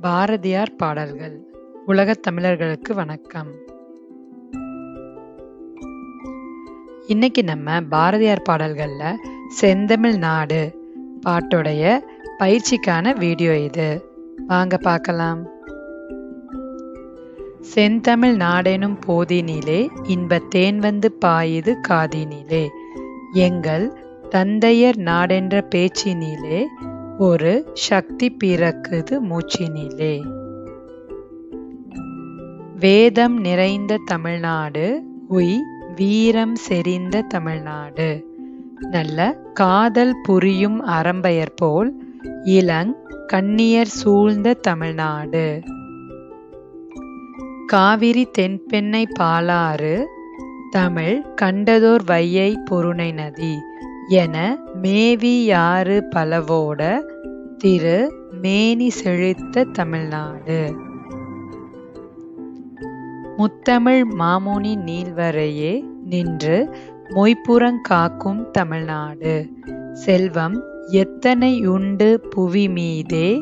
பாரதியார் பாடல்கள். உலகத் தமிழர்களுக்கு வணக்கம். இன்னைக்கு நம்ம பாரதியார் பாடல்களில் செந்தமிழ் நாடு பாட்டுடைய பயிற்சிக்கான வீடியோ இது. வாங்க பார்க்கலாம். செந்தமிழ் நாடெனும் போதினிலே இன்பத்தேன் வந்து பாயுது காதினிலே. எங்கள் தந்தையர் நாடென்ற பேச்சினிலே ஒரு சக்தி பிறக்குது மூச்சினிலே. வேதம் நிறைந்த தமிழ்நாடு உய் வீரம் செறிந்த தமிழ்நாடு. நல்ல காதல் புரியும் அறம்பெயர் போல் இளங் கண்ணியர் சூழ்ந்த தமிழ்நாடு. காவிரி தென்பெண்ணை பாலாறு தமிழ் கண்டதோர் வையை பொருணை நதி என மேவி யாறு பலவோட திரு மேனி செழித்த தமிழ்நாடு. முத்தமிழ் மாமுனி நீள்வரையே நின்று மொய்ப்புறங் காக்கும் தமிழ்நாடு. செல்வம் எத்தனை உண்டு புவி மீதே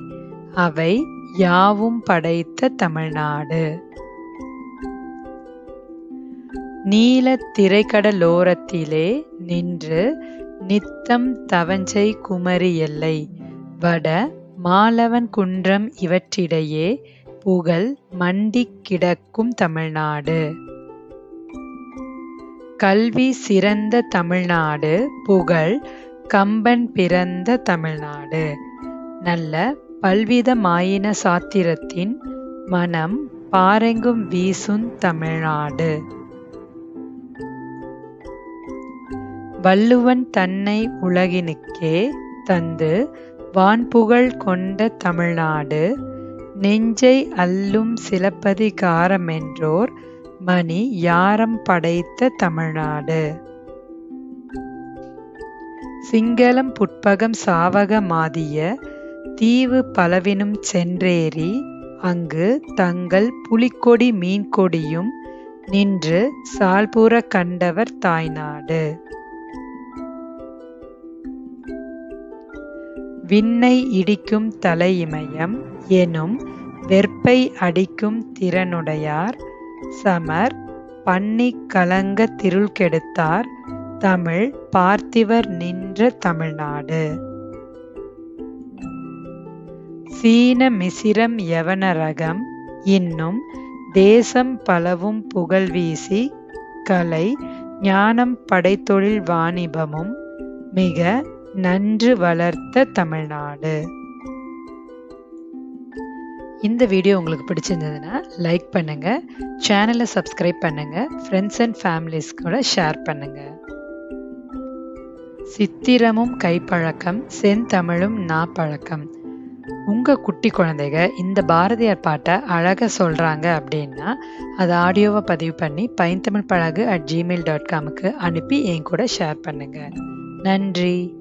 அவை யாவும் படைத்த தமிழ்நாடு. நீல திரைக்கடலோரத்திலே நின்று நித்தம் தவஞ்சை குமரி எல்லை. வட மாலவன் குன்றம் இவற்றிடையே புகழ் மண்டிக் கிடக்கும் தமிழ்நாடு. கல்வி சிறந்த தமிழ்நாடு புகழ் கம்பன் பிறந்த தமிழ்நாடு. நல்ல பல்விதமாயின சாத்திரத்தின் மனம் பாரெங்கும் வீசும் தமிழ்நாடு. வள்ளுவன் தன்னை உலகினுக்கே தந்து வான்புகழ் கொண்ட தமிழ்நாடு நெஞ்சை அல்லும் சிலப்பதிகாரமென்றோர் மணி யாரம் படைத்த தமிழ்நாடு. சிங்களம் புட்பகம் சாவகமாதிய தீவு பலவினும் சென்றேறி அங்கு தங்கள் புலிக்கொடி மீன்கொடியும் நின்று சால்புற கண்டவர் தாய்நாடு. விண்ணை இடிக்கும் தலையிமயம் எனும் வெற்பை அடிக்கும் திறனுடையார் சமர் பண்ணி கலங்க திருள் கெடுத்தார் தமிழ் பார்த்திவர் நின்ற தமிழ்நாடு. சீன மிசிரம் யவனரகம் இன்னும் தேசம் பலவும் புகழ் வீசி கலை ஞானம் படைத்தொழில் வாணிபமும் மிக நன்று வளர்த்த தமிழ்நாடு. இந்த வீடியோ உங்களுக்கு பிடிச்சிருந்ததுன்னா லைக் பண்ணுங்க சேனலை சப்ஸ்கிரைப் பண்ணுங்க ஃப்ரெண்ட்ஸ் அண்ட் ஃபேமிலிஸ் கூட ஷேர் பண்ணுங்க. சித்திரமும் கைப்பழக்கம் செந்தமிழும் நா பழக்கம் உங்கள் குட்டி குழந்தைங்க இந்த பாரதியார் பாட்டை அழகாக சொல்கிறாங்க அப்படின்னா அதை ஆடியோவை பதிவு பண்ணி பைந்தமிழ் பழகு அட் ஜிமெயில் டாட் காமுக்கு அனுப்பி என் கூட ஷேர் பண்ணுங்கள் நன்றி.